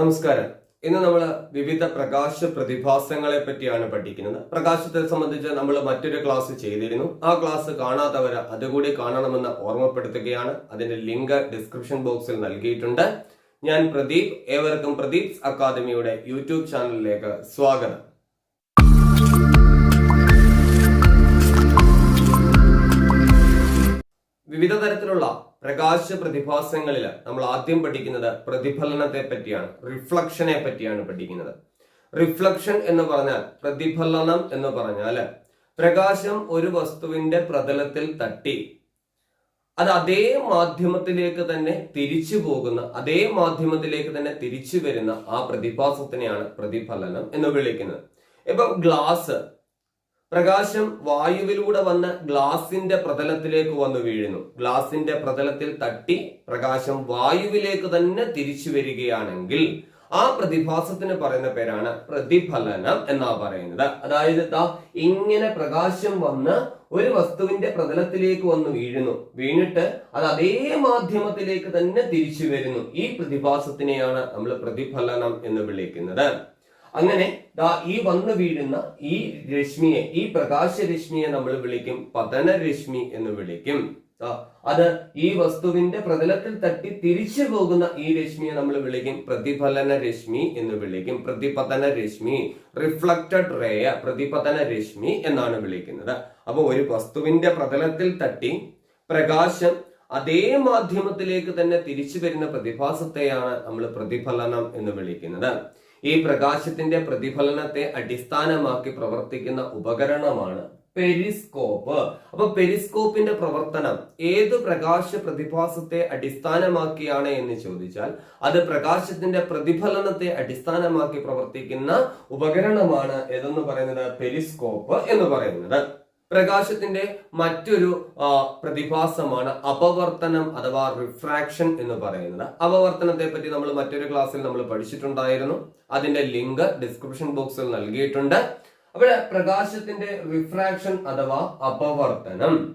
നമസ്കാരം. ഇന്ന് നമ്മൾ വിവിധ പ്രകാശ പ്രതിഭാസങ്ങളെ പറ്റിയാണ് പഠിക്കുന്നത്. പ്രകാശത്തെ സംബന്ധിച്ച് നമ്മൾ മറ്റൊരു ക്ലാസ് ചെയ്തിരുന്നു. ആ ക്ലാസ് കാണാത്തവർ അതുകൂടി കാണണമെന്ന് ഓർമ്മപ്പെടുത്തുകയാണ്. അതിന്റെ ലിങ്ക് ഡിസ്ക്രിപ്ഷൻ ബോക്സിൽ നൽകിയിട്ടുണ്ട്. ഞാൻ പ്രദീപ് ഏവർക്കും പ്രദീപ്സ് അക്കാദമിയുടെ യൂട്യൂബ് ചാനലിലേക്ക് സ്വാഗതം. വിവിധ തരത്തിലുള്ള പ്രകാശ പ്രതിഭാസങ്ങളിൽ നമ്മൾ ആദ്യം പഠിക്കുന്നത് പ്രതിഫലനത്തെ പറ്റിയാണ് റിഫ്ലക്ഷനെ പറ്റിയാണ് പഠിക്കുന്നത്. റിഫ്ലക്ഷൻ എന്ന് പറഞ്ഞാൽ പ്രതിഫലനം എന്ന് പറഞ്ഞാൽ പ്രകാശം ഒരു വസ്തുവിന്റെ പ്രതലത്തിൽ തട്ടി അത് അതേ മാധ്യമത്തിലേക്ക് തന്നെ തിരിച്ചു പോകുന്ന അതേ മാധ്യമത്തിലേക്ക് തന്നെ തിരിച്ചു വരുന്ന ആ പ്രതിഭാസത്തിനെയാണ് പ്രതിഫലനം എന്ന് വിളിക്കുന്നത്. ഇപ്പൊ ഗ്ലാസ് പ്രകാശം വായുവിലൂടെ വന്ന് ഗ്ലാസിന്റെ പ്രതലത്തിലേക്ക് വന്ന് വീഴുന്നു. ഗ്ലാസിന്റെ പ്രതലത്തിൽ തട്ടി പ്രകാശം വായുവിലേക്ക് തന്നെ തിരിച്ചു വരികയാണെങ്കിൽ ആ പ്രതിഭാസത്തിന് പറയുന്ന പേരാണ് പ്രതിഫലനം എന്നാ പറയുന്നത്. അതായത് ദാ ഇങ്ങനെ പ്രകാശം വന്ന് ഒരു വസ്തുവിന്റെ പ്രതലത്തിലേക്ക് വന്ന് വീഴുന്നു. വീണിട്ട് അത് അതേ മാധ്യമത്തിലേക്ക് തന്നെ തിരിച്ചു വരുന്നു. ഈ പ്രതിഭാസത്തിനെയാണ് നമ്മൾ പ്രതിഫലനം എന്ന് വിളിക്കുന്നത്. അങ്ങനെ ദാ ഈ വന്നു വീഴുന്ന ഈ രശ്മിയെ ഈ പ്രകാശ രശ്മിയെ നമ്മൾ വിളിക്കും പതന രശ്മി എന്ന് വിളിക്കും. അത് ഈ വസ്തുവിന്റെ പ്രതലത്തിൽ തട്ടി തിരിച്ചു പോകുന്ന ഈ രശ്മിയെ നമ്മൾ വിളിക്കും പ്രതിഫലന രശ്മി എന്ന് വിളിക്കും. പ്രതിപതന രശ്മി റിഫ്ലക്റ്റഡ് റേയ പ്രതിപതന രശ്മി എന്നാണ് വിളിക്കുന്നത്. അപ്പൊ ഒരു വസ്തുവിന്റെ പ്രതലത്തിൽ തട്ടി പ്രകാശം അതേ മാധ്യമത്തിലേക്ക് തന്നെ തിരിച്ചു വരുന്ന പ്രതിഭാസത്തെയാണ് നമ്മൾ പ്രതിഫലനം എന്ന് വിളിക്കുന്നത്. ഈ പ്രകാശത്തിന്റെ പ്രതിഫലനത്തെ അടിസ്ഥാനമാക്കി പ്രവർത്തിക്കുന്ന ഉപകരണമാണ് പെരിസ്കോപ്പ്. അപ്പൊ പെരിസ്കോപ്പിന്റെ പ്രവർത്തനം ഏത് പ്രകാശ പ്രതിഭാസത്തെ അടിസ്ഥാനമാക്കിയാണ് എന്ന് ചോദിച്ചാൽ അത് പ്രകാശത്തിന്റെ പ്രതിഫലനത്തെ അടിസ്ഥാനമാക്കി പ്രവർത്തിക്കുന്ന ഉപകരണമാണ് ഏതെന്ന് പറയുന്നത്? പെരിസ്കോപ്പ് എന്ന് പറയുന്നത്. പ്രകാശത്തിന്റെ മറ്റൊരു പ്രതിഭാസമാണ് അപവർത്തനം അഥവാ റിഫ്രാക്ഷൻ എന്ന് പറയുന്നത്. അപവർത്തനത്തെ പറ്റി നമ്മൾ മറ്റൊരു ക്ലാസ്സിൽ നമ്മൾ പഠിച്ചിട്ടുണ്ടായിരുന്നു. അതിന്റെ ലിങ്ക് ഡിസ്ക്രിപ്ഷൻ ബോക്സിൽ നൽകിയിട്ടുണ്ട്. അപ്പോൾ പ്രകാശത്തിന്റെ റിഫ്രാക്ഷൻ അഥവാ അപവർത്തനം.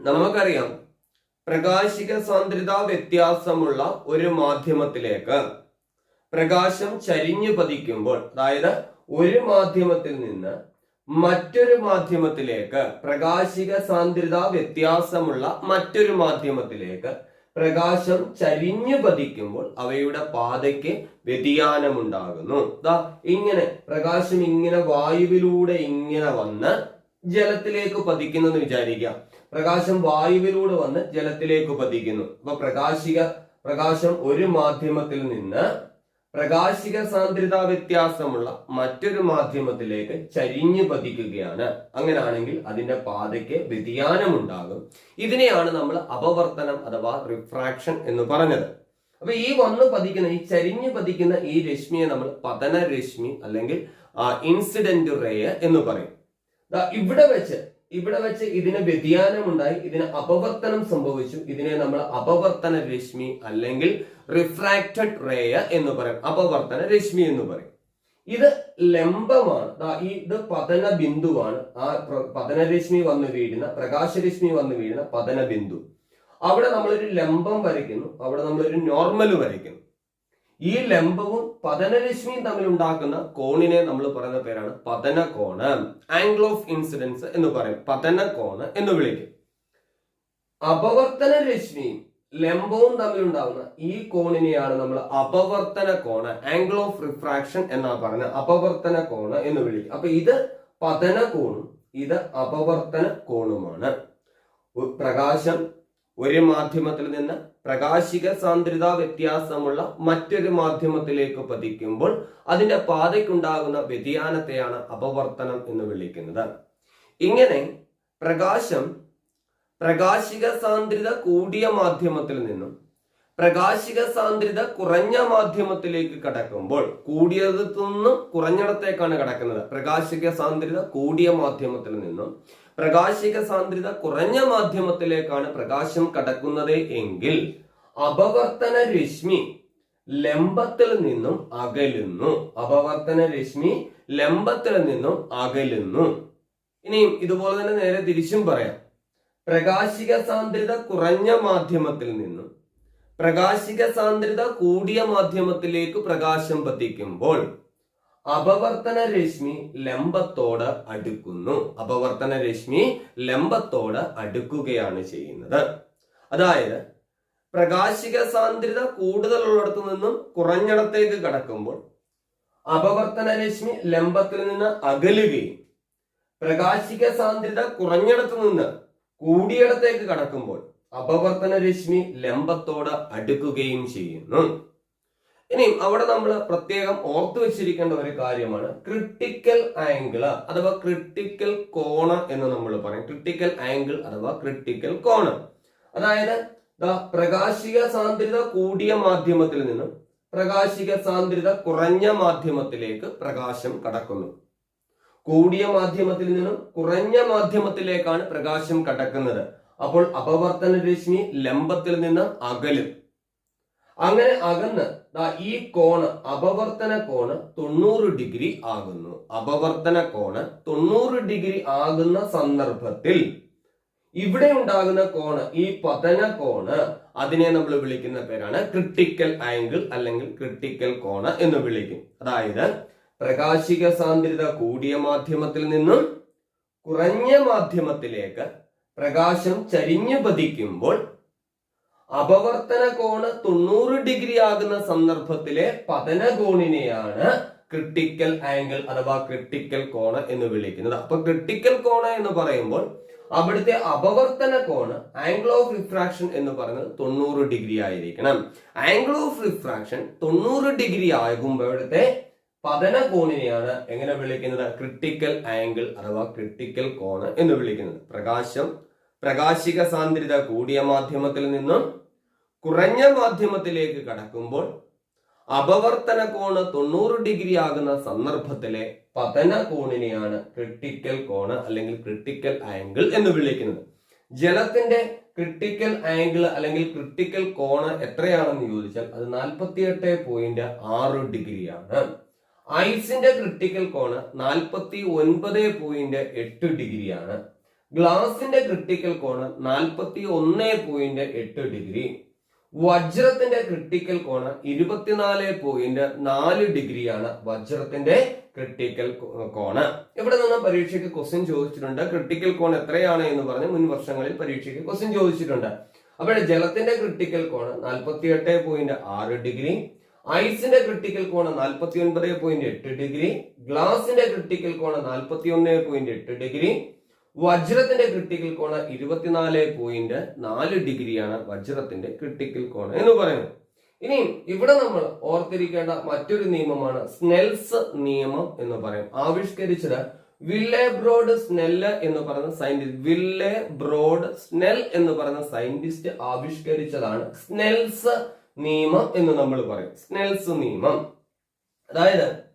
നമുക്കറിയാം പ്രകാശിക സാന്ദ്രത വ്യത്യാസമുള്ള ഒരു മാധ്യമത്തിലേക്ക് പ്രകാശം ചരിഞ്ഞു പതിക്കുമ്പോൾ അതായത് ഒരു മാധ്യമത്തിൽ നിന്ന് മറ്റൊരു മാധ്യമത്തിലേക്ക് പ്രകാശിക സാന്ദ്രത വ്യത്യാസമുള്ള മറ്റൊരു മാധ്യമത്തിലേക്ക് പ്രകാശം ചരിഞ്ഞു പതിക്കുമ്പോൾ അവയുടെ പാതയ്ക്ക് വ്യതിയാനമുണ്ടാകുന്നു. ദാ ഇങ്ങനെ പ്രകാശം ഇങ്ങനെ വായുവിലൂടെ ഇങ്ങനെ വന്ന് ജലത്തിലേക്ക് പതിക്കുന്നു വിചാരിക്കുക. പ്രകാശം വായുവിലൂടെ വന്ന് ജലത്തിലേക്ക് പതിക്കുന്നു. അപ്പൊ പ്രകാശിക പ്രകാശം ഒരു മാധ്യമത്തിൽ നിന്ന് പ്രകാശിക സാന്ദ്രത വ്യത്യാസമുള്ള മറ്റൊരു മാധ്യമത്തിലേക്ക് ചരിഞ്ഞു പതിക്കുകയാണ്. അങ്ങനെയാണെങ്കിൽ അതിന്റെ പാതയ്ക്ക് വ്യതിയാനമുണ്ടാകും. ഇതിനെയാണ് നമ്മൾ അപവർത്തനം അഥവാ റിഫ്രാക്ഷൻ എന്ന് പറഞ്ഞത്. അപ്പൊ ഈ വന്ന് പതിക്കുന്ന ഈ ചരിഞ്ഞു പതിക്കുന്ന ഈ രശ്മിയെ നമ്മൾ പതന രശ്മി അല്ലെങ്കിൽ ഇൻസിഡന്റ് റേ എന്ന് പറയും. ഇവിടെ വെച്ച് ഇവിടെ വെച്ച് ഇതിന് വ്യതിയാനം ഉണ്ടായി ഇതിന് അപവർത്തനം സംഭവിച്ചു. ഇതിനെ നമ്മൾ അപവർത്തന രശ്മി അല്ലെങ്കിൽ റിഫ്രാക്റ്റഡ് റേയ എന്ന് പറയും. അപവർത്തന രശ്മി എന്ന് പറയും. ഇത് ലംബമാണ്. ഇത് പതന ബിന്ദുവാണ്. ആ പതനരശ്മി വന്ന് വീഴുന്ന പ്രകാശരശ്മി വന്ന് വീഴുന്ന പതന ബിന്ദു. അവിടെ നമ്മളൊരു ലംബം വരയ്ക്കുന്നു. അവിടെ നമ്മളൊരു നോർമൽ വരയ്ക്കുന്നു. ഈ ലംബവും പതനരശ്മിയും തമ്മിൽ ഉണ്ടാക്കുന്ന കോണിനെ നമ്മൾ പറയുന്ന പേരാണ് പതന കോണ് ആംഗിൾ ഓഫ് ഇൻസിഡൻസ് എന്ന് പറയും. പതന കോണ് എന്ന് വിളിക്കും. അപവർത്തന രശ്മിയും ലംബവും തമ്മിൽ ഉണ്ടാകുന്ന ഈ കോണിനെയാണ് നമ്മൾ അപവർത്തന കോണ് ആംഗിൾ ഓഫ് റിഫ്രാക്ഷൻ എന്നാണ് പറയുന്നത്. അപവർത്തന കോണ് എന്ന് വിളിക്കും. അപ്പൊ ഇത് പതന കോണും ഇത് അപവർത്തന കോണുമാണ്. പ്രകാശം ഒരു മാധ്യമത്തിൽ നിന്ന് പ്രകാശിക സാന്ദ്രത വ്യത്യാസമുള്ള മറ്റൊരു മാധ്യമത്തിലേക്ക് പതിക്കുമ്പോൾ അതിന്റെ പാതയ്ക്കുണ്ടാകുന്ന വ്യതിയാനത്തെയാണ് അപവർത്തനം എന്ന് വിളിക്കുന്നത്. ഇങ്ങനെ പ്രകാശം പ്രകാശിക സാന്ദ്രത കൂടിയ മാധ്യമത്തിൽ നിന്നും പ്രകാശിക സാന്ദ്രത കുറഞ്ഞ മാധ്യമത്തിലേക്ക് കടക്കുമ്പോൾ കൂടിയതിൽ നിന്നും കുറഞ്ഞിടത്തേക്കാണ് കടക്കുന്നത്. പ്രകാശിക സാന്ദ്രത കൂടിയ മാധ്യമത്തിൽ നിന്നും പ്രകാശിക സാന്ദ്രത കുറഞ്ഞ മാധ്യമത്തിലേക്കാണ് പ്രകാശം കടക്കുന്നത് എങ്കിൽ അപവർത്തന രശ്മി ലംബത്തിൽ നിന്നും അകലുന്നു. അപവർത്തന രശ്മി ലംബത്തിൽ നിന്നും അകലുന്നു. ഇനിയും ഇതുപോലെ തന്നെ നേരെ തിരിച്ചും പറയാം. പ്രകാശിക സാന്ദ്രത കുറഞ്ഞ മാധ്യമത്തിൽ നിന്നും പ്രകാശിക സാന്ദ്രത കൂടിയ മാധ്യമത്തിലേക്ക് പ്രകാശം പതിക്കുമ്പോൾ അപവർത്തന രശ്മി ലംബത്തോട് അടുക്കുന്നു. അപവർത്തന രശ്മി ലംബത്തോട് അടുക്കുകയാണ് ചെയ്യുന്നത്. അതായത് പ്രകാശിക സാന്ദ്രത കൂടുതലുള്ളിടത്തു നിന്നും കുറഞ്ഞിടത്തേക്ക് കടക്കുമ്പോൾ അപവർത്തന രശ്മി ലംബത്തിൽ നിന്ന് അകലുകയും പ്രകാശിക സാന്ദ്രത കുറഞ്ഞിടത്തു നിന്ന് കൂടിയിടത്തേക്ക് കടക്കുമ്പോൾ അപവർത്തന രശ്മി ലംബത്തോട് അടുക്കുകയും ചെയ്യുന്നു. ഇനിയും അവിടെ നമ്മൾ പ്രത്യേകം ഓർത്തു വെച്ചിരിക്കേണ്ട ഒരു കാര്യമാണ്. ക്രിട്ടിക്കൽ ആംഗിൾ അഥവാ ക്രിട്ടിക്കൽ കോണ് എന്ന് നമ്മൾ പറയും. ക്രിട്ടിക്കൽ ആംഗിൾ അഥവാ ക്രിട്ടിക്കൽ കോണ് അതായത് പ്രകാശിക സാന്ദ്രത കൂടിയ മാധ്യമത്തിൽ നിന്നും പ്രകാശിക സാന്ദ്രത കുറഞ്ഞ മാധ്യമത്തിലേക്ക് പ്രകാശം കടക്കുന്നു. കൂടിയ മാധ്യമത്തിൽ നിന്നും കുറഞ്ഞ മാധ്യമത്തിലേക്കാണ് പ്രകാശം കടക്കുന്നത്. അപ്പോൾ അപവർത്തന രശ്മി ലംബത്തിൽ നിന്ന് അകലും. അങ്ങനെ അകന്ന് ഈ കോണ് അപവർത്തന കോണ് തൊണ്ണൂറ് ഡിഗ്രി ആകുന്നു. അപവർത്തന കോണ് തൊണ്ണൂറ് ഡിഗ്രി ആകുന്ന സന്ദർഭത്തിൽ ഇവിടെ ഉണ്ടാകുന്ന കോണ് ഈ പതന കോണ് അതിനെ നമ്മൾ വിളിക്കുന്ന പേരാണ് ക്രിട്ടിക്കൽ ആംഗിൾ അല്ലെങ്കിൽ ക്രിട്ടിക്കൽ കോണ് എന്ന് വിളിക്കും. അതായത് പ്രകാശിക സാന്ദ്രത കൂടിയ മാധ്യമത്തിൽ നിന്നും കുറഞ്ഞ മാധ്യമത്തിലേക്ക് പ്രകാശം ചരിഞ്ഞു പതിക്കുമ്പോൾ അപവർത്തന കോണ് തൊണ്ണൂറ് ഡിഗ്രി ആകുന്ന സന്ദർഭത്തിലെ പതന കോണിനെയാണ് ക്രിട്ടിക്കൽ ആംഗിൾ അഥവാ ക്രിട്ടിക്കൽ കോണ് എന്ന് വിളിക്കുന്നത്. അപ്പൊ ക്രിട്ടിക്കൽ കോണ് എന്ന് പറയുമ്പോൾ അവിടുത്തെ അപവർത്തന കോണ് ആംഗിൾ ഓഫ് റിഫ്രാക്ഷൻ എന്ന് പറയുന്നത് തൊണ്ണൂറ് ഡിഗ്രി ആയിരിക്കണം. ആംഗിൾ ഓഫ് റിഫ്രാക്ഷൻ തൊണ്ണൂറ് ഡിഗ്രി പതന കോണിനെയാണ് എങ്ങനെ വിളിക്കുന്നത്? ക്രിട്ടിക്കൽ ആംഗിൾ അഥവാ ക്രിട്ടിക്കൽ കോണ് എന്ന് വിളിക്കുന്നത്. പ്രകാശം പ്രകാശിക സാന്ദ്രത കൂടിയ മാധ്യമത്തിൽ നിന്നും കുറഞ്ഞ മാധ്യമത്തിലേക്ക് കടക്കുമ്പോൾ അപവർത്തന കോണ് തൊണ്ണൂറ് ഡിഗ്രി ആകുന്ന സന്ദർഭത്തിലെ പതന കോണിനെയാണ് ക്രിട്ടിക്കൽ കോണ് അല്ലെങ്കിൽ ക്രിട്ടിക്കൽ ആംഗിൾ എന്ന് വിളിക്കുന്നത്. ജലത്തിന്റെ ക്രിട്ടിക്കൽ ആംഗിൾ അല്ലെങ്കിൽ ക്രിട്ടിക്കൽ കോണ് എത്രയാണെന്ന് ചോദിച്ചാൽ അത് നാൽപ്പത്തി എട്ട് പോയിന്റ് ആറ് ഡിഗ്രിയാണ്. ഐസിന്റെ ക്രിട്ടിക്കൽ കോണ് നാൽപ്പത്തി ഒൻപത് പോയിന്റ് എട്ട് ഡിഗ്രിയാണ്. ഗ്ലാസിന്റെ ക്രിട്ടിക്കൽ കോണ് നാൽപ്പത്തി ഒന്ന് പോയിന്റ് എട്ട് ഡിഗ്രി. വജ്രത്തിന്റെ ക്രിട്ടിക്കൽ കോണ് ഇരുപത്തിനാല് പോയിന്റ് നാല് ഡിഗ്രിയാണ് വജ്രത്തിന്റെ ക്രിട്ടിക്കൽ കോണ്. ഇവിടെ നിന്ന് പരീക്ഷയ്ക്ക് ക്വസ്റ്റ്യൻ ചോദിച്ചിട്ടുണ്ട്? ക്രിട്ടിക്കൽ കോൺ എത്രയാണ് എന്ന് പറഞ്ഞ് മുൻ വർഷങ്ങളിൽ പരീക്ഷയ്ക്ക് ക്വസ്റ്റ്യൻ ചോദിച്ചിട്ടുണ്ട്. അപ്പോൾ ജലത്തിന്റെ ക്രിട്ടിക്കൽ കോണ് നാൽപ്പത്തി എട്ട് പോയിന്റ് ആറ് ഡിഗ്രി. ഐസിന്റെ ക്രിട്ടിക്കൽ കോണ് നാൽപ്പത്തി ഒൻപത് പോയിന്റ് എട്ട് ഡിഗ്രി ഗ്ലാസിന്റെ ക്രിട്ടിക്കൽ കോണ് നാൽപ്പത്തി ഒന്ന് പോയിന്റ് എട്ട് ഡിഗ്രി വജ്രത്തിന്റെ ക്രിട്ടിക്കൽ കോണ് ഇരുപത്തിനാല് പോയിന്റ് നാല് ഡിഗ്രിയാണ് വജ്രത്തിന്റെ ക്രിട്ടിക്കൽ കോണ് എന്ന് പറയുന്നത്. ഇനി ഇവിടെ നമ്മൾ ഓർത്തിരിക്കേണ്ട മറ്റൊരു നിയമമാണ് സ്നെൽസ് നിയമം എന്ന് പറയും. ആവിഷ്കരിച്ചത് വില്ലെ ബ്രോഡ് സ്നെല്ല് എന്ന് പറയുന്ന സയന്റിസ്റ്റ് വില്ലെ ബ്രോഡ് സ്നെൽ എന്ന് പറയുന്ന സയന്റിസ്റ്റ് ആവിഷ്കരിച്ചതാണ് സ്നെൽസ് നിയമം എന്ന് നമ്മൾ പറയും. സ്നെൽസ് നിയമം. അതായത്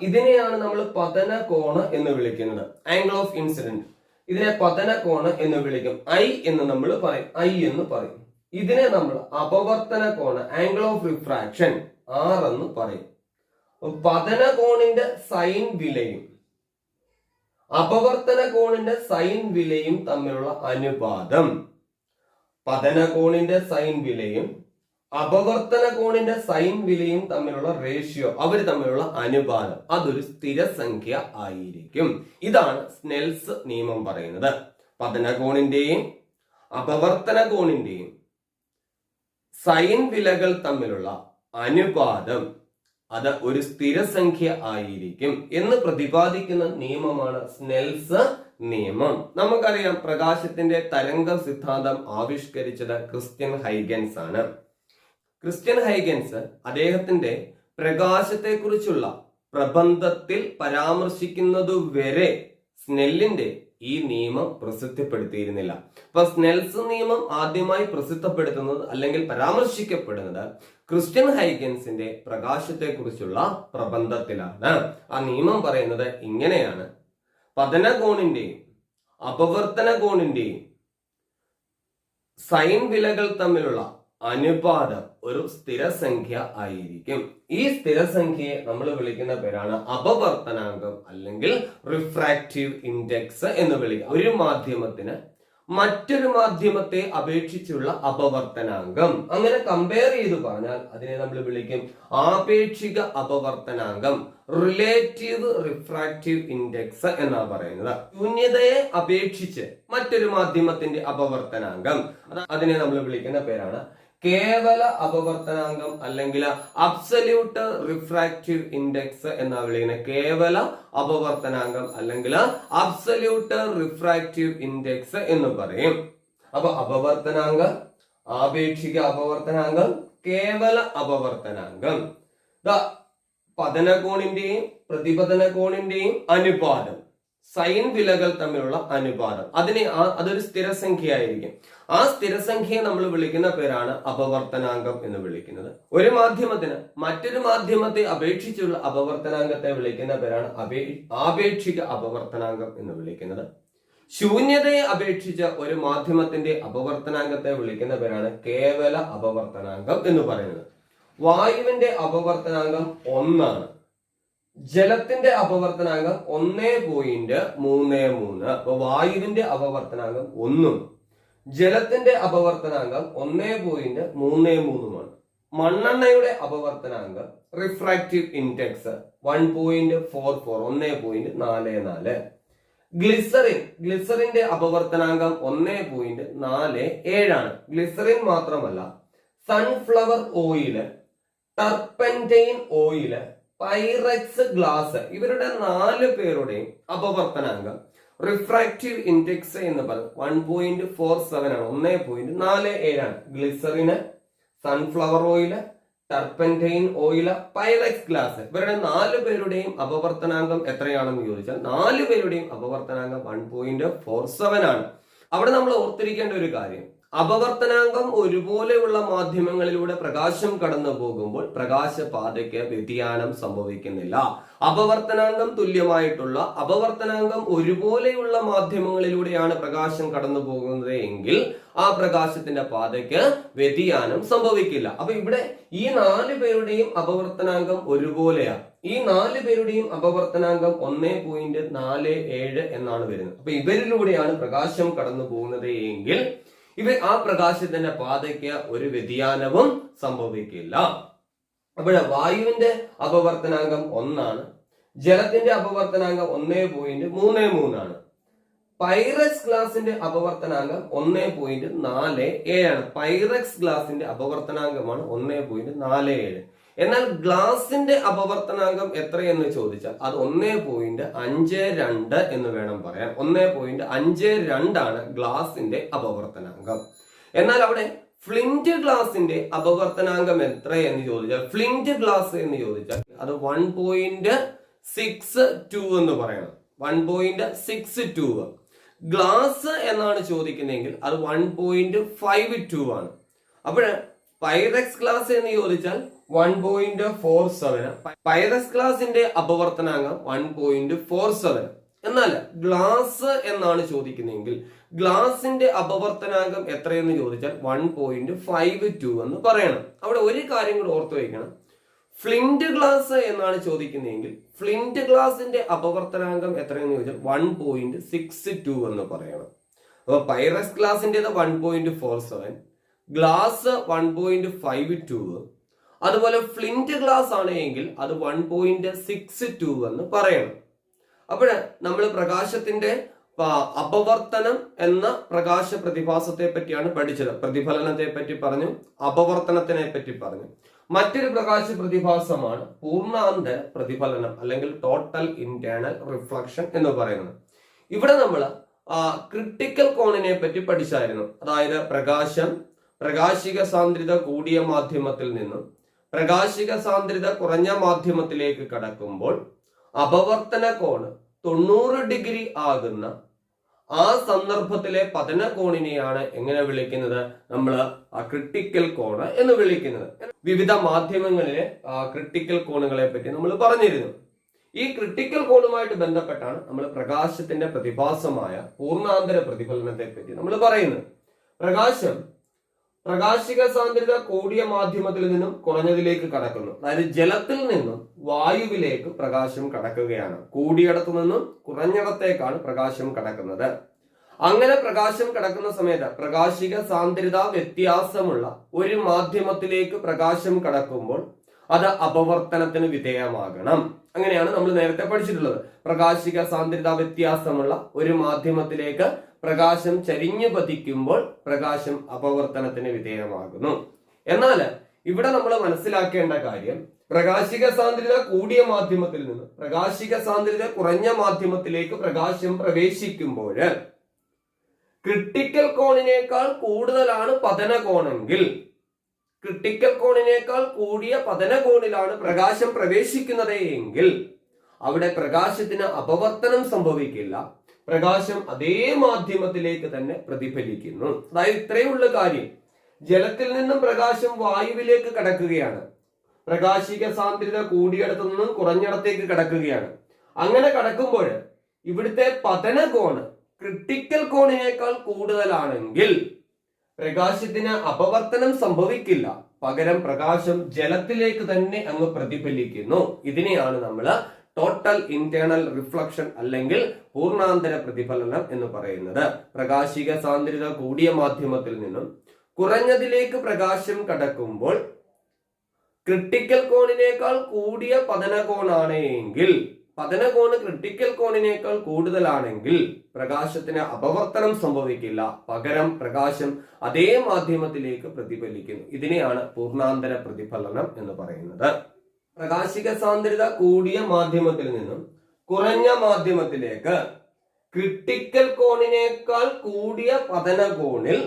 ഇതിനെയാണ് നമ്മൾ പതന കോണ് എന്ന് വിളിക്കുന്നത്. ആംഗിൾ ഓഫ് ഇൻസിഡന്റ് ഇതിനെ പതന കോണ് എന്ന് വിളിക്കും. ഐ എന്ന് നമ്മൾ പറയും. ഐ എന്ന് പറയും. ഇതിനെ നമ്മൾ അപവർത്തന കോണ് ആംഗിൾ ഓഫ് റിഫ്രാക്ഷൻ ആർ എന്ന് പറയും. പതന കോണിന്റെ സൈൻ വിലയും അപവർത്തന കോണിന്റെ സൈൻ വിലയും തമ്മിലുള്ള അനുപാതം പതന കോണിന്റെ സൈൻ വിലയും അപവർത്തന കോണിന്റെ സൈൻ വിലയും തമ്മിലുള്ള റേഷ്യോ അവർ തമ്മിലുള്ള അനുപാതം അതൊരു സ്ഥിരസംഖ്യ ആയിരിക്കും. ഇതാണ് സ്നെൽസ് നിയമം പറയുന്നത്. പതന കോണിന്റെയും അപവർത്തന കോണിന്റെയും സൈൻ വിലകൾ തമ്മിലുള്ള അനുപാതം അത് ഒരു സ്ഥിരസംഖ്യ ആയിരിക്കും എന്ന് പ്രതിപാദിക്കുന്ന നിയമമാണ് സ്നെൽസ് നിയമം. നമുക്കറിയാം പ്രകാശത്തിന്റെ തരംഗ സിദ്ധാന്തം ആവിഷ്കരിച്ചത് ക്രിസ്ത്യൻ ഹൈഗൻസ് ആണ് ക്രിസ്ത്യൻ ഹൈഗൻസ് അദ്ദേഹത്തിന്റെ പ്രകാശത്തെക്കുറിച്ചുള്ള പ്രബന്ധത്തിൽ പരാമർശിക്കുന്നതു വരെ സ്നെല്ലിന്റെ ഈ നിയമം പ്രസിദ്ധപ്പെടുത്തിയിരുന്നില്ല. അപ്പൊ സ്നെൽസ് നിയമം ആദ്യമായി പ്രസിദ്ധപ്പെടുത്തുന്നത് അല്ലെങ്കിൽ പരാമർശിക്കപ്പെടുന്നത് ക്രിസ്ത്യൻ ഹൈഗൻസിന്റെ പ്രകാശത്തെക്കുറിച്ചുള്ള പ്രബന്ധത്തിലാണ്. ആ നിയമം പറയുന്നത് ഇങ്ങനെയാണ്. പതനകോണിന്റെയും അപവർത്തന കോണിന്റെയും സൈൻ വിലകൾ തമ്മിലുള്ള അനുപാതം ഒരു സ്ഥിരസംഖ്യ ആയിരിക്കും. ഈ സ്ഥിരസംഖ്യയെ നമ്മൾ വിളിക്കുന്ന പേരാണ് അപവർത്തനാങ്കം അല്ലെങ്കിൽ റിഫ്രാക്റ്റീവ് ഇൻഡെക്സ് എന്ന് വിളിക്കുക. ഒരു മാധ്യമത്തിന് മറ്റൊരു മാധ്യമത്തെ അപേക്ഷിച്ചുള്ള അപവർത്തനാങ്കം. അങ്ങനെ കമ്പയർ ചെയ്ത് പറഞ്ഞാൽ അതിനെ നമ്മൾ വിളിക്കും ആപേക്ഷിക അപവർത്തനാങ്കം റിലേറ്റീവ് റിഫ്രാക്റ്റീവ് ഇൻഡെക്സ് എന്നാണ് പറയുന്നത്. ശൂന്യതയെ അപേക്ഷിച്ച് മറ്റൊരു മാധ്യമത്തിന്റെ അപവർത്തനാങ്കം. അതിനെ നമ്മൾ വിളിക്കുന്ന പേരാണ് കേവല അപവർത്തനാങ്കം അല്ലെങ്കിൽ അബ്സല്യൂട്ട് റിഫ്രാക്റ്റീവ് ഇൻഡെക്സ് എന്നാ വിളിക്കുന്നത്. കേവല അപവർത്തനാങ്കം അല്ലെങ്കിൽ അബ്സല്യൂട്ട് റിഫ്രാക്റ്റീവ് ഇൻഡെക്സ് എന്ന് പറയും. അപ്പൊ അപവർത്തനാങ്കം ആപേക്ഷിക അപവർത്തനാങ്കം കേവല അപവർത്തനാങ്കം പതനകോണിന്റെയും പ്രതിപതന കോണിന്റെയും അനുപാതം. സൈൻ വിലകൾ തമ്മിലുള്ള അനുപാതം. അതിനെ അതൊരു അതൊരു സ്ഥിരസംഖ്യയായിരിക്കും. ആ സ്ഥിരസംഖ്യയെ നമ്മൾ വിളിക്കുന്ന പേരാണ് അപവർത്തനാംഗം എന്ന് വിളിക്കുന്നത്. ഒരു മാധ്യമത്തിന് മറ്റൊരു മാധ്യമത്തെ അപേക്ഷിച്ചുള്ള അപവർത്തനാംഗത്തെ വിളിക്കുന്ന പേരാണ് അപേ ആപേക്ഷിക അപവർത്തനാംഗം എന്ന് വിളിക്കുന്നത്. ശൂന്യതയെ അപേക്ഷിച്ച ഒരു മാധ്യമത്തിന്റെ അപവർത്തനാംഗത്തെ വിളിക്കുന്ന പേരാണ് കേവല അപവർത്തനാംഗം എന്ന് പറയുന്നത്. വായുവിന്റെ അപവർത്തനാംഗം ഒന്നാണ്. ജലത്തിന്റെ അപവർത്തനാംഗം ഒന്നേ പോയിന്റ് മൂന്ന് മൂന്ന്. അപ്പൊ വായുവിന്റെ അപവർത്തനാംഗം ഒന്നും. ജലത്തിന്റെ അപവർത്തനാംഗം ഒന്നേ പോയിന്റ് മൂന്ന് മൂന്നുമാണ്. മണ്ണെണ്ണയുടെ അപവർത്തനാംഗം refractive index one point four four ഒന്നേ പോയിന്റ് നാല് നാല്. ഗ്ലിസറിൻ ഗ്ലിസറിന്റെ അപവർത്തനാംഗം ഒന്നേ പോയിന്റ് നാല് ഏഴാണ്. ഗ്ലിസറിൻ മാത്രമല്ല sunflower oil turpentine oil Pyrex glass. ഇവരുടെ നാല് പേരുടെയും അപവർത്തനാംഗം റിഫ്രാക്റ്റീവ് ഇൻഡെക്സ് എന്ന് പറയുന്നത് വൺ പോയിന്റ് ഫോർ സെവൻ ആണ്. ഒന്നേ പോയിന്റ് നാല് ഏഴാണ് ഗ്ലിസറിന് sunflower oil turpentine oil Pyrex glass ഇവരുടെ നാല് പേരുടെയും അപവർത്തനാംഗം എത്രയാണെന്ന് ചോദിച്ചാൽ നാല് പേരുടെയും അപവർത്തനാംഗം വൺ പോയിന്റ് ഫോർ സെവൻ ആണ്. അവിടെ നമ്മൾ ഓർത്തിരിക്കേണ്ട ഒരു കാര്യം. അപവർത്തനാങ്കം ഒരുപോലെയുള്ള മാധ്യമങ്ങളിലൂടെ പ്രകാശം കടന്നു പോകുമ്പോൾ പ്രകാശപാതയ്ക്ക് വ്യതിയാനം സംഭവിക്കുന്നില്ല. അപവർത്തനാംഗം തുല്യമായിട്ടുള്ള അപവർത്തനാംഗം ഒരുപോലെയുള്ള മാധ്യമങ്ങളിലൂടെയാണ് പ്രകാശം കടന്നു പോകുന്നത് എങ്കിൽ ആ പ്രകാശത്തിന്റെ പാതയ്ക്ക് വ്യതിയാനം സംഭവിക്കില്ല. അപ്പൊ ഇവിടെ ഈ നാല് പേരുടെയും അപവർത്തനാംഗം ഒരുപോലെയാണ് ഈ നാല് പേരുടെയും അപവർത്തനാംഗം ഒന്നേ പോയിന്റ് നാല് ഏഴ് എന്നാണ് വരുന്നത്. അപ്പൊ ഇവരിലൂടെയാണ് പ്രകാശം കടന്നു പോകുന്നത് എങ്കിൽ ഇവ ആ പ്രകാശത്തിന്റെ പാതയ്ക്ക് ഒരു വ്യതിയാനവും സംഭവിക്കില്ല. അപ്പോൾ വായുവിന്റെ അപവർത്തനാംഗം ഒന്നാണ്. ജലത്തിന്റെ അപവർത്തനാംഗം ഒന്നേ പോയിന്റ് മൂന്നേ മൂന്നാണ്. പൈറക്സ് ഗ്ലാസിന്റെ അപവർത്തനാംഗം ഒന്നേ പോയിന്റ് നാല് ഏഴാണ്. പൈറക്സ് ഗ്ലാസിന്റെ അപവർത്തനാംഗമാണ് ഒന്നേ പോയിന്റ് നാല് ഏഴ്. എന്നാൽ ഗ്ലാസിന്റെ അപവർത്തനാങ്കം എത്രയെന്ന് ചോദിച്ചാൽ അത് ഒന്നേ പോയിന്റ് അഞ്ച് രണ്ട് എന്ന് വേണം പറയാൻ. ഒന്നേ പോയിന്റ് അഞ്ച് രണ്ടാണ് ഗ്ലാസിന്റെ അപവർത്തനാങ്കം. എന്നാൽ അവിടെ ഫ്ലിന്റ് ഗ്ലാസിന്റെ അപവർത്തനാങ്കം എത്ര എന്ന് ചോദിച്ചാൽ ഫ്ലിന്റ് ഗ്ലാസ് എന്ന് ചോദിച്ചാൽ അത് വൺ പോയിന്റ് സിക്സ് ടു എന്ന് പറയണം. One point six two. Glass എന്നാണ് ചോദിക്കുന്നതെങ്കിൽ അത് വൺ പോയിന്റ് ഫൈവ് ടു ആണ്. അപ്പോൾ പൈറക്സ് ഗ്ലാസ് എന്ന് ചോദിച്ചാൽ one point four seven Pyrex ഗ്ലാസിന്റെ അപവർത്തനാംഗം വൺ പോയിന്റ് ഫോർ സെവൻ എന്നാൽ ഗ്ലാസ് എന്നാണ് ചോദിക്കുന്നതെങ്കിൽ ഗ്ലാസിന്റെ അപവർത്തനാംഗം എത്രയെന്ന് ചോദിച്ചാൽ വൺ പോയിന്റ് ഫൈവ് ടു എന്ന് പറയണം. അവിടെ ഒരു കാര്യം കൂടെ ഓർത്തു വയ്ക്കണം. ഫ്ലിൻഡ് ഗ്ലാസ് എന്നാണ് ചോദിക്കുന്നതെങ്കിൽ ഫ്ലിന്റ് ഗ്ലാസിന്റെ അപവർത്തനാംഗം എത്രയെന്ന് ചോദിച്ചാൽ വൺ പോയിന്റ് സിക്സ് ടു എന്ന് പറയണം. അപ്പൊ Pyrex ഗ്ലാസിന്റേത് one point four seven glass one point five two അതുപോലെ ഫ്ലിന്റ് ഗ്ലാസ് ആണ് എങ്കിൽ അത് വൺ പോയിന്റ് സിക്സ് ടു എന്ന് പറയണം. അപ്പോൾ നമ്മൾ പ്രകാശത്തിന്റെ അപവർത്തനം എന്ന പ്രകാശ പ്രതിഭാസത്തെ പറ്റിയാണ് പഠിച്ചത്. പ്രതിഫലനത്തെ പറ്റി പറഞ്ഞു അപവർത്തനത്തിനെ പറ്റി പറഞ്ഞു. മറ്റൊരു പ്രകാശ പ്രതിഭാസമാണ് പൂർണാന്തര പ്രതിഫലനം അല്ലെങ്കിൽ ടോട്ടൽ ഇന്റേണൽ റിഫ്ലക്ഷൻ എന്ന് പറയുന്നത്. ഇവിടെ നമ്മൾ ക്രിട്ടിക്കൽ കോണിനെ പറ്റി പഠിച്ചായിരുന്നു. അതായത് പ്രകാശം പ്രകാശിക സാന്ദ്രത കൂടിയ മാധ്യമത്തിൽ നിന്നും പ്രകാശിക സാന്ദ്രത കുറഞ്ഞ മാധ്യമത്തിലേക്ക് കടക്കുമ്പോൾ അപവർത്തന കോണ് തൊണ്ണൂറ് ഡിഗ്രി ആകുന്ന ആ സന്ദർഭത്തിലെ പതന കോണിനെയാണ് എങ്ങനെ വിളിക്കുന്നത്? നമ്മൾ ക്രിട്ടിക്കൽ കോണ് എന്ന് വിളിക്കുന്നത്. വിവിധ മാധ്യമങ്ങളിലെ ക്രിട്ടിക്കൽ കോണുകളെ പറ്റി നമ്മൾ പറഞ്ഞിരുന്നു. ഈ ക്രിട്ടിക്കൽ കോണുമായിട്ട് ബന്ധപ്പെട്ടാണ് നമ്മൾ പ്രകാശത്തിന്റെ പ്രതിഭാസമായ പൂർണാന്തര പ്രതിഫലനത്തെ പറ്റി നമ്മൾ പറയുന്നത്. പ്രകാശം പ്രകാശിക സാന്ദ്രത കൂടിയ മാധ്യമത്തിൽ നിന്നും കുറഞ്ഞതിലേക്ക് കടക്കുന്നു. അതായത് ജലത്തിൽ നിന്നും വായുവിലേക്ക് പ്രകാശം കടക്കുകയാണ്. കൂടിയിടത്തു നിന്നും കുറഞ്ഞിടത്തേക്കാണ് പ്രകാശം കടക്കുന്നത്. അങ്ങനെ പ്രകാശം കടക്കുന്ന സമയത്ത് പ്രകാശിക സാന്ദ്രത വ്യത്യാസമുള്ള ഒരു മാധ്യമത്തിലേക്ക് പ്രകാശം കടക്കുമ്പോൾ അത് അപവർത്തനത്തിന് വിധേയമാകണം. അങ്ങനെയാണ് നമ്മൾ നേരത്തെ പഠിച്ചിട്ടുള്ളത്. പ്രകാശിക സാന്ദ്രത വ്യത്യാസമുള്ള ഒരു മാധ്യമത്തിലേക്ക് പ്രകാശം ചരിഞ്ഞു പതിക്കുമ്പോൾ പ്രകാശം അപവർത്തനത്തിന് വിധേയമാകുന്നു. എന്നാൽ ഇവിടെ നമ്മൾ മനസ്സിലാക്കേണ്ട കാര്യം പ്രകാശിക സാന്ദ്രത കൂടിയ മാധ്യമത്തിൽ നിന്ന് പ്രകാശിക സാന്ദ്രത കുറഞ്ഞ മാധ്യമത്തിലേക്ക് പ്രകാശം പ്രവേശിക്കുമ്പോൾ ക്രിട്ടിക്കൽ കോണിനേക്കാൾ കൂടുതലാണ് പതന കോണെങ്കിൽ ക്രിട്ടിക്കൽ കോണിനേക്കാൾ കൂടിയ പതന കോണിലാണ് പ്രകാശം പ്രവേശിക്കുന്നത് എങ്കിൽ അവിടെ പ്രകാശത്തിന് അപവർത്തനം സംഭവിക്കില്ല. പ്രകാശം അതേ മാധ്യമത്തിലേക്ക് തന്നെ പ്രതിഫലിക്കുന്നു. അതായത് ഇത്രയുള്ള കാര്യം. ജലത്തിൽ നിന്നും പ്രകാശം വായുവിലേക്ക് കടക്കുകയാണ്. പ്രകാശിക സാന്ദ്രത കൂടിയിടത്തു നിന്നും കുറഞ്ഞിടത്തേക്ക് കടക്കുകയാണ്. അങ്ങനെ കടക്കുമ്പോൾ ഇവിടുത്തെ പതന കോണ് ക്രിട്ടിക്കൽ കോണിനേക്കാൾ കൂടുതലാണെങ്കിൽ പ്രകാശത്തിന് അപവർത്തനം സംഭവിക്കില്ല. പകരം പ്രകാശം ജലത്തിലേക്ക് തന്നെ അങ്ങ് പ്രതിഫലിക്കുന്നു. ഇതിനെയാണ് നമ്മൾ ടോട്ടൽ ഇന്റേണൽ റിഫ്ലക്ഷൻ അല്ലെങ്കിൽ പൂർണാന്തര പ്രതിഫലനം എന്ന് പറയുന്നത്. പ്രകാശിക സാന്ദ്രത കൂടിയ മാധ്യമത്തിൽ നിന്നും കുറഞ്ഞതിലേക്ക് പ്രകാശം കടക്കുമ്പോൾ ക്രിട്ടിക്കൽ കോണിനേക്കാൾ കൂടിയ പതനകോണാണ് എങ്കിൽ പതനകോണ് ക്രിട്ടിക്കൽ കോണിനേക്കാൾ കൂടുതലാണെങ്കിൽ പ്രകാശത്തിന് അപവർത്തനം സംഭവിക്കില്ല. പകരം പ്രകാശം അതേ മാധ്യമത്തിലേക്ക് പ്രതിഫലിക്കുന്നു. ഇതിനെയാണ് പൂർണാന്തര പ്രതിഫലനം എന്ന് പറയുന്നത്. പ്രകാശിക സാന്ദ്രത കൂടിയ മാധ്യമത്തിൽ നിന്നും കുറഞ്ഞ മാധ്യമത്തിലേക്ക് ക്രിട്ടിക്കൽ കോണിനേക്കാൾ കൂടിയ പതന കോണിൽ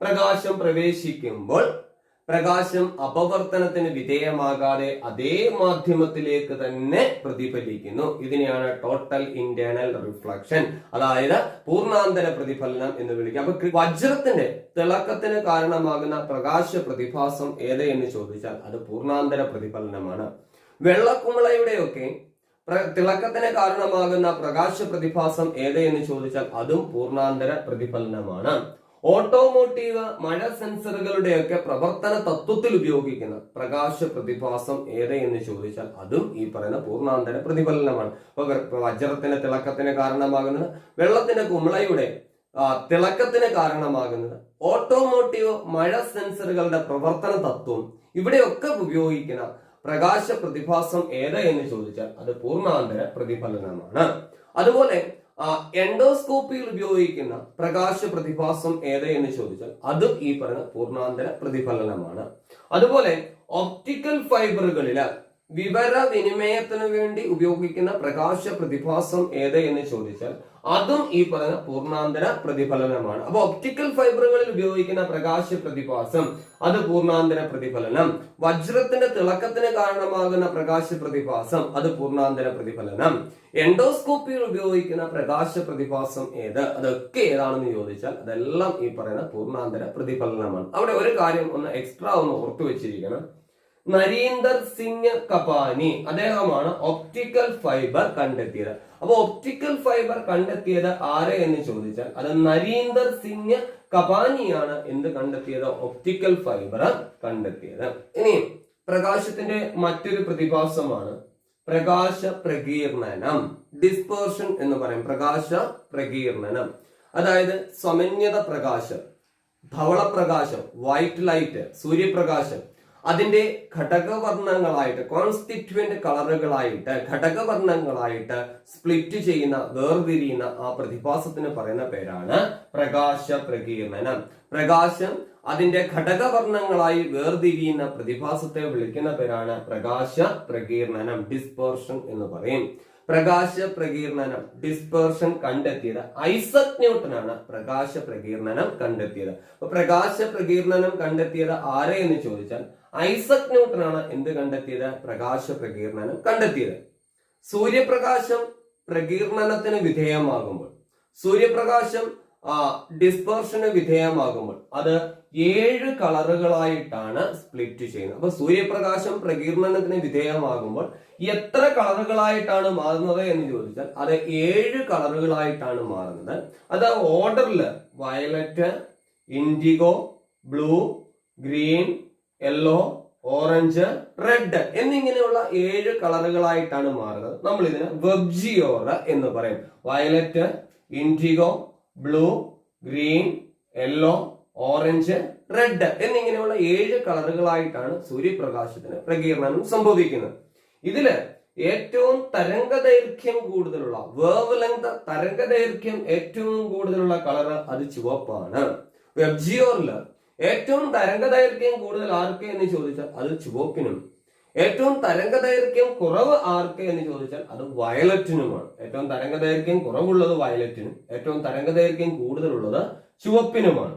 പ്രകാശം പ്രവേശിക്കുമ്പോൾ പ്രകാശം അപവർത്തനത്തിന് വിധേയമാകാതെ അതേ മാധ്യമത്തിലേക്ക് തന്നെ പ്രതിഫലിക്കുന്നു. ഇതിനെയാണ് ടോട്ടൽ ഇന്റേണൽ റിഫ്ലക്ഷൻ അതായത് പൂർണാന്തര പ്രതിഫലനം എന്ന് വിളിക്കുക. അപ്പൊ വജ്രത്തിന്റെ തിളക്കത്തിന് കാരണമാകുന്ന പ്രകാശ പ്രതിഭാസം ഏത് എന്ന് ചോദിച്ചാൽ അത് പൂർണാന്തര പ്രതിഫലനമാണ്. വെള്ളക്കുമളയുടെയൊക്കെ പ്ര- തിളക്കത്തിന് കാരണമാകുന്ന പ്രകാശ പ്രതിഭാസം ഏത് എന്ന് ചോദിച്ചാൽ അതും പൂർണാന്തര പ്രതിഫലനമാണ്. ഓട്ടോമോട്ടീവ് മഴ സെൻസറുകളുടെയൊക്കെ പ്രവർത്തന തത്വത്തിൽ ഉപയോഗിക്കുന്ന പ്രകാശ പ്രതിഭാസം ഏത് എന്ന് ചോദിച്ചാൽ അതും ഈ പറയുന്ന പൂർണാന്തര പ്രതിഫലനമാണ്. വജ്രത്തിന് തിളക്കത്തിന് കാരണമാകുന്നത് വെള്ളത്തിന്റെ കുമിളയുടെ ആ, തിളക്കത്തിന് കാരണമാകുന്നത് ഓട്ടോമോട്ടീവ് മഴ സെൻസറുകളുടെ പ്രവർത്തന തത്വം ഇവിടെയൊക്കെ ഉപയോഗിക്കുന്ന പ്രകാശ പ്രതിഭാസം ഏത് എന്ന് ചോദിച്ചാൽ അത് പൂർണാന്തര പ്രതിഫലനമാണ്. അതുപോലെ എൻഡോസ്കോപ്പിയിൽ ഉപയോഗിക്കുന്ന പ്രകാശ പ്രതിഭാസം ഏത് എന്ന് ചോദിച്ചാൽ അത് ഈ പറയുന്ന പൂർണാന്തര പ്രതിഫലനമാണ്. അതുപോലെ ഓപ്റ്റിക്കൽ ഫൈബറുകളിൽ വിവര വിനിമയത്തിന് വേണ്ടി ഉപയോഗിക്കുന്ന പ്രകാശ പ്രതിഭാസം ഏത് എന്ന് ചോദിച്ചാൽ അതും ഈ പറയുന്ന പൂർണാന്തര പ്രതിഫലനമാണ്. അപ്പൊ ഒപ്റ്റിക്കൽ ഫൈബറുകളിൽ ഉപയോഗിക്കുന്ന പ്രകാശ പ്രതിഭാസം അത് പൂർണാന്തര പ്രതിഫലനം. വജ്രത്തിന്റെ തിളക്കത്തിന് കാരണമാകുന്ന പ്രകാശ പ്രതിഭാസം അത് പൂർണാന്തര പ്രതിഫലനം. എൻഡോസ്കോപ്പിയിൽ ഉപയോഗിക്കുന്ന പ്രകാശ പ്രതിഭാസം ഏത്? അതൊക്കെ ഏതാണെന്ന് ചോദിച്ചാൽ അതെല്ലാം ഈ പറയുന്ന പൂർണാന്തര പ്രതിഫലനമാണ്. അവിടെ ഒരു കാര്യം ഒന്ന് എക്സ്ട്രാ ഒന്ന് ഓർത്തു വെച്ചിരിക്കണം. നരീന്ദർ സിംഗ് കപാനി. അദ്ദേഹമാണ് ഒപ്റ്റിക്കൽ ഫൈബർ കണ്ടെത്തിയത്. അപ്പൊ ഒപ്റ്റിക്കൽ ഫൈബർ കണ്ടെത്തിയത് ആരെ എന്ന് ചോദിച്ചാൽ അത് നരീന്ദർ സിംഗ് കപാനിയാണ് എന്ത് കണ്ടെത്തിയത് ഒപ്റ്റിക്കൽ ഫൈബർ കണ്ടെത്തിയത്. ഇനി പ്രകാശത്തിന്റെ മറ്റൊരു പ്രതിഭാസമാണ് പ്രകാശ പ്രകീർണനം ഡിസ്പേർഷൻ എന്ന് പറയും. പ്രകാശ പ്രകീർണനം. അതായത് സമന്യത പ്രകാശം ധവളപ്രകാശം വൈറ്റ് ലൈറ്റ് സൂര്യപ്രകാശം അതിന്റെ ഘടകവർണങ്ങളായിട്ട് കോൺസ്റ്റിറ്റ്യുവന്റ് കളറുകളായിട്ട് ഘടകവർണങ്ങളായിട്ട് സ്പ്ലിറ്റ് ചെയ്യുന്ന വേർതിരിയുന്ന ആ പ്രതിഭാസത്തിന് പറയുന്ന പേരാണ് പ്രകാശ പ്രകീർണനം പ്രകാശം അതിന്റെ ഘടകവർണങ്ങളായി വേർതിരിയുന്ന പ്രതിഭാസത്തെ വിളിക്കുന്ന പേരാണ് പ്രകാശ പ്രകീർണനം ഡിസ്പേർഷൻ എന്ന് പറയും. പ്രകാശ പ്രകീർണനം ഡിസ്പേർഷൻ കണ്ടെത്തിയത് ഐസക് ന്യൂട്ടൺ ആണ് പ്രകാശ പ്രകീർണനം കണ്ടെത്തിയത്. പ്രകാശ പ്രകീർണനം കണ്ടെത്തിയത് ആരെ എന്ന് ചോദിച്ചാൽ ഐസക് ന്യൂട്ടൺ ആണ് എന്ത് കണ്ടെത്തിയത്? പ്രകാശ പ്രകീർണനം കണ്ടെത്തിയത്. സൂര്യപ്രകാശം പ്രകീർണനത്തിന് വിധേയമാകുമ്പോൾ സൂര്യപ്രകാശം ഡിസ്പേർഷന് വിധേയമാകുമ്പോൾ അത് ഏഴ് കളറുകളായിട്ടാണ് സ്പ്ലിറ്റ് ചെയ്യുന്നത്. അപ്പൊ സൂര്യപ്രകാശം പ്രകീർണനത്തിന് വിധേയമാകുമ്പോൾ എത്ര കളറുകളായിട്ടാണ് മാറുന്നത് എന്ന് ചോദിച്ചാൽ അത് ഏഴ് കളറുകളായിട്ടാണ് മാറുന്നത്. അത് ഓർഡറിൽ violet indigo blue green yellow orange red എന്നിങ്ങനെയുള്ള ഏഴ് കളറുകളായിട്ടാണ് മാറുന്നത്. നമ്മൾ ഇതിന് വെബ്ജിയോറ എന്ന് പറയും. Violet indigo blue green yellow orange red എന്നിങ്ങനെയുള്ള ഏഴ് കളറുകളായിട്ടാണ് സൂര്യപ്രകാശത്തിന് പ്രകീർണനം സംഭവിക്കുന്നത്. ഇതിൽ ഏറ്റവും തരംഗദൈർഘ്യം കൂടുതലുള്ള വേവ് ലെങ്ത് തരംഗദൈർഘ്യം ഏറ്റവും കൂടുതലുള്ള കളർ അത് ചുവപ്പാണ്. വെബ്ജിയോറിൽ ഏറ്റവും തരംഗദൈർഘ്യം കൂടുതൽ ആർക്ക് എന്ന് ചോദിച്ചാൽ അത് ചുവപ്പിനും ഏറ്റവും തരംഗദൈർഘ്യം കുറവ് ആർക്ക് എന്ന് ചോദിച്ചാൽ അത് വയലറ്റിനുമാണ്. ഏറ്റവും തരംഗദൈർഘ്യം കുറവുള്ളത് വയലറ്റിനും ഏറ്റവും തരംഗദൈർഘ്യം കൂടുതലുള്ളത് ചുവപ്പിനുമാണ്.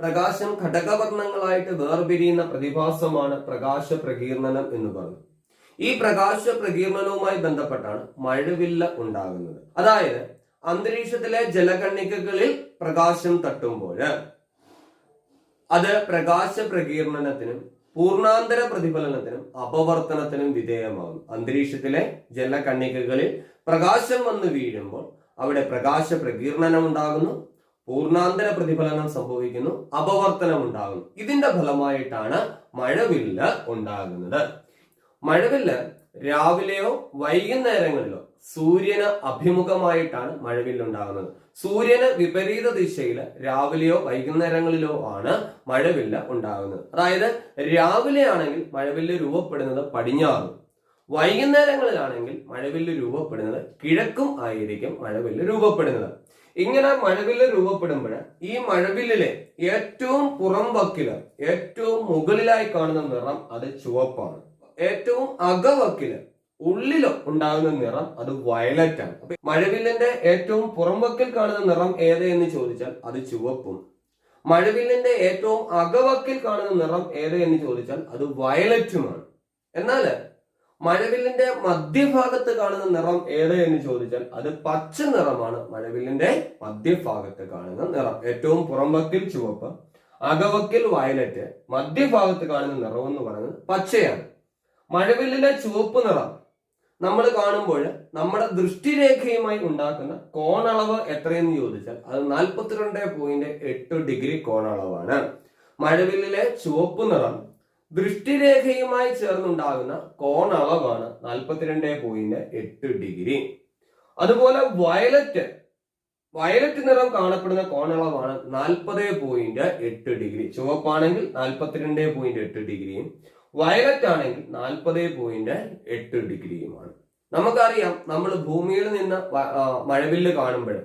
പ്രകാശം ഘടകവർണങ്ങളായിട്ട് വേർപിരിയുന്ന പ്രതിഭാസമാണ് പ്രകാശ പ്രകീർണനം എന്ന് പറഞ്ഞു. ഈ പ്രകാശ പ്രകീർണനവുമായി ബന്ധപ്പെട്ടാണ് മഴവില്ല ഉണ്ടാകുന്നത്. അതായത് അന്തരീക്ഷത്തിലെ ജലകണികകളിൽ പ്രകാശം തട്ടുമ്പോൾ അത് പ്രകാശ പ്രകീർണനത്തിനും പൂർണാന്തര പ്രതിഫലനത്തിനും അപവർത്തനത്തിനും വിധേയമാകും അന്തരീക്ഷത്തിലെ ജലകണികകളിൽ പ്രകാശം വന്ന് വീഴുമ്പോൾ അവിടെ പ്രകാശ പ്രകീർണനം ഉണ്ടാകുന്നു പൂർണാന്തര പ്രതിഫലനം സംഭവിക്കുന്നു അപവർത്തനം ഉണ്ടാകുന്നു. ഇതിന്റെ ഫലമായിട്ടാണ് മഴവില്ല് ഉണ്ടാകുന്നത്. മഴവില്ല് രാവിലെയോ വൈകുന്നേരങ്ങളിലോ സൂര്യന് അഭിമുഖമായിട്ടാണ് മഴവില്ല് ഉണ്ടാകുന്നത്. സൂര്യന് വിപരീത ദിശയിൽ രാവിലെയോ വൈകുന്നേരങ്ങളിലോ ആണ് മഴവില്ല ഉണ്ടാകുന്നത്. അതായത് രാവിലെ ആണെങ്കിൽ മഴവില്ല് രൂപപ്പെടുന്നത് പടിഞ്ഞാറും. വൈകുന്നേരങ്ങളിലാണെങ്കിൽ മഴവില്ല് രൂപപ്പെടുന്നത് കിഴക്കും ആയിരിക്കും മഴവില്ല് രൂപപ്പെടുന്നത്. ഇങ്ങനെ മഴവില്ല് രൂപപ്പെടുമ്പോൾ ഈ മഴവില്ലിലെ ഏറ്റവും പുറം വക്കിൽ ഏറ്റവും മുകളിലായി കാണുന്ന നിറം അത് ചുവപ്പാണ്. ഏറ്റവും അകവക്കിൽ ഉള്ളിലോ ഉണ്ടാകുന്ന നിറം അത് വയലറ്റ് ആണ്. അപ്പൊ മഴവില്ലിന്റെ ഏറ്റവും പുറംവക്കിൽ കാണുന്ന നിറം ഏത് എന്ന് ചോദിച്ചാൽ അത് ചുവപ്പും. മഴവില്ലിന്റെ ഏറ്റവും അകവക്കിൽ കാണുന്ന നിറം ഏത് എന്ന് ചോദിച്ചാൽ അത് വയലറ്റുമാണ് എന്നാൽ മഴവില്ലിന്റെ മധ്യഭാഗത്ത് കാണുന്ന നിറം ഏത് എന്ന് ചോദിച്ചാൽ അത് പച്ച നിറമാണ്. മഴവില്ലിന്റെ മധ്യഭാഗത്ത് കാണുന്ന നിറം ഏറ്റവും പുറംവക്കിൽ ചുവപ്പ് അകവക്കിൽ വയലറ്റ് മധ്യഭാഗത്ത് കാണുന്ന നിറം എന്ന് പറയുന്നത് പച്ചയാണ്. മഴവില്ലിന്റെ ചുവപ്പ് നിറം നമ്മൾ കാണുമ്പോൾ നമ്മുടെ ദൃഷ്ടിരേഖയുമായി ഉണ്ടാക്കുന്ന കോണളവ് എത്രയെന്ന് ചോദിച്ചാൽ അത് നാൽപ്പത്തിരണ്ട് പോയിന്റ് എട്ട് ഡിഗ്രി കോണളവാണ്. മഴവില്ലിലെ ചുവപ്പ് നിറം ദൃഷ്ടിരേഖയുമായി ചേർന്നുണ്ടാകുന്ന കോണളവാണ് നാൽപ്പത്തിരണ്ട് പോയിന്റ് എട്ട് ഡിഗ്രി. അതുപോലെ വയലറ്റ് വയലറ്റ് നിറം കാണപ്പെടുന്ന കോണളവാണ് നാൽപ്പത് പോയിന്റ് എട്ട് ഡിഗ്രി. ചുവപ്പാണെങ്കിൽ നാൽപ്പത്തിരണ്ട് പോയിന്റ് എട്ട് ഡിഗ്രിയും വയലറ്റ് ആണെങ്കിൽ നാൽപ്പത് പോയിന്റ് എട്ട് ഡിഗ്രിയുമാണ്. നമുക്കറിയാം നമ്മൾ ഭൂമിയിൽ നിന്ന് മഴവില്ല് കാണുമ്പോൾ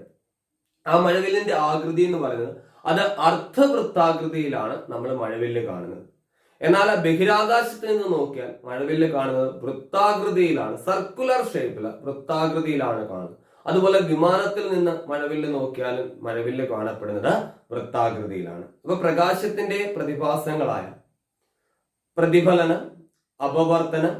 ആ മഴവില്ലിന്റെ ആകൃതി എന്ന് പറയുന്നത് അത് അർദ്ധവൃത്താകൃതിയിലാണ് നമ്മൾ മഴവില്ല് കാണുന്നത്. എന്നാൽ ആ ബഹിരാകാശത്ത് നിന്ന് നോക്കിയാൽ മഴവില്ല് കാണുന്നത് വൃത്താകൃതിയിലാണ് സർക്കുലർ ഷേപ്പിൽ വൃത്താകൃതിയിലാണ് കാണുന്നത്. അതുപോലെ വിമാനത്തിൽ നിന്ന് മഴവില്ല് നോക്കിയാലും മഴവില്ല് കാണപ്പെടുന്നത് വൃത്താകൃതിയിലാണ്. ഇപ്പൊ പ്രകാശത്തിന്റെ പ്രതിഭാസങ്ങളായ പ്രതിഫലനം അപവർത്തനം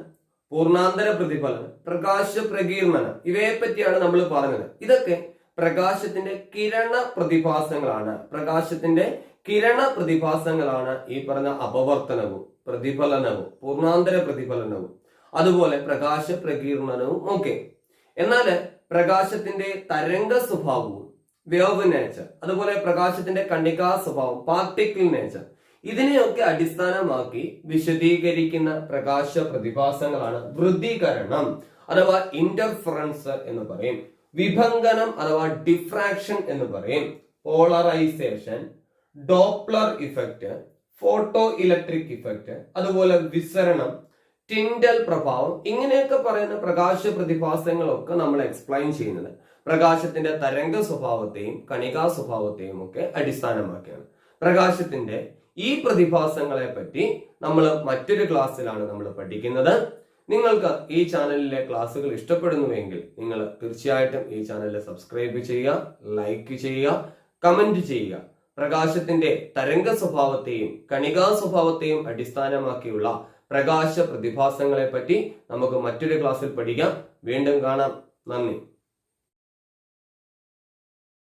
പൂർണാന്തര പ്രതിഫലനം പ്രകാശ പ്രകീർണനം ഇവയെ പറ്റിയാണ് നമ്മൾ പറഞ്ഞത്. ഇതൊക്കെ പ്രകാശത്തിന്റെ കിരണ പ്രതിഭാസങ്ങളാണ്. പ്രകാശത്തിന്റെ കിരണ പ്രതിഭാസങ്ങളാണ് ഈ പറഞ്ഞ അപവർത്തനവും പ്രതിഫലനവും പൂർണാന്തര പ്രതിഫലനവും അതുപോലെ പ്രകാശ പ്രകീർണനവും ഒക്കെ. എന്നാൽ പ്രകാശത്തിന്റെ തരംഗ സ്വഭാവവും വേവ് നേച്ചർ അതുപോലെ പ്രകാശത്തിന്റെ കണികാ സ്വഭാവം പാർട്ടിക്കിൾ നേച്ചർ ഇതിനെയൊക്കെ അടിസ്ഥാനമാക്കി വിശദീകരിക്കുന്ന പ്രകാശ പ്രതിഭാസങ്ങളാണ് വൃദ്ധീകരണം അഥവാ ഇന്റർഫറൻസ് എന്ന് പറയും. വിഭങ്കനം അഥവാ ഡിഫ്രാക്ഷൻ എന്ന് പറയും. Polarisation Doppler effect photoelectric effect അതുപോലെ വിസരണം ടിൻഡൽ പ്രഭാവം ഇങ്ങനെയൊക്കെ പറയുന്ന പ്രകാശ പ്രതിഭാസങ്ങളൊക്കെ നമ്മൾ എക്സ്പ്ലെയിൻ ചെയ്യുന്നത്. പ്രകാശത്തിന്റെ തരംഗ സ്വഭാവത്തെയും കണികാ സ്വഭാവത്തെയും ഒക്കെ അടിസ്ഥാനമാക്കിയാണ്. പ്രകാശത്തിന്റെ ഈ പ്രതിഭാസങ്ങളെ പറ്റി നമ്മൾ മറ്റൊരു ക്ലാസ്സിലാണ് നമ്മൾ പഠിക്കുന്നത്. നിങ്ങൾക്ക് ഈ ചാനലിലെ ക്ലാസ്സുകൾ ഇഷ്ടപ്പെടുന്നുവെങ്കിൽ നിങ്ങൾ തീർച്ചയായിട്ടും ഈ ചാനൽ സബ്സ്ക്രൈബ് ചെയ്യുക ലൈക്ക് ചെയ്യുക കമന്റ് ചെയ്യുക. പ്രകാശത്തിന്റെ തരംഗ സ്വഭാവത്തെയും കണികാ സ്വഭാവത്തെയും അടിസ്ഥാനമാക്കിയുള്ള പ്രകാശ പ്രതിഭാസങ്ങളെ പറ്റി നമുക്ക് മറ്റൊരു ക്ലാസ്സിൽ പഠിക്കാം. വീണ്ടും കാണാം. നന്ദി.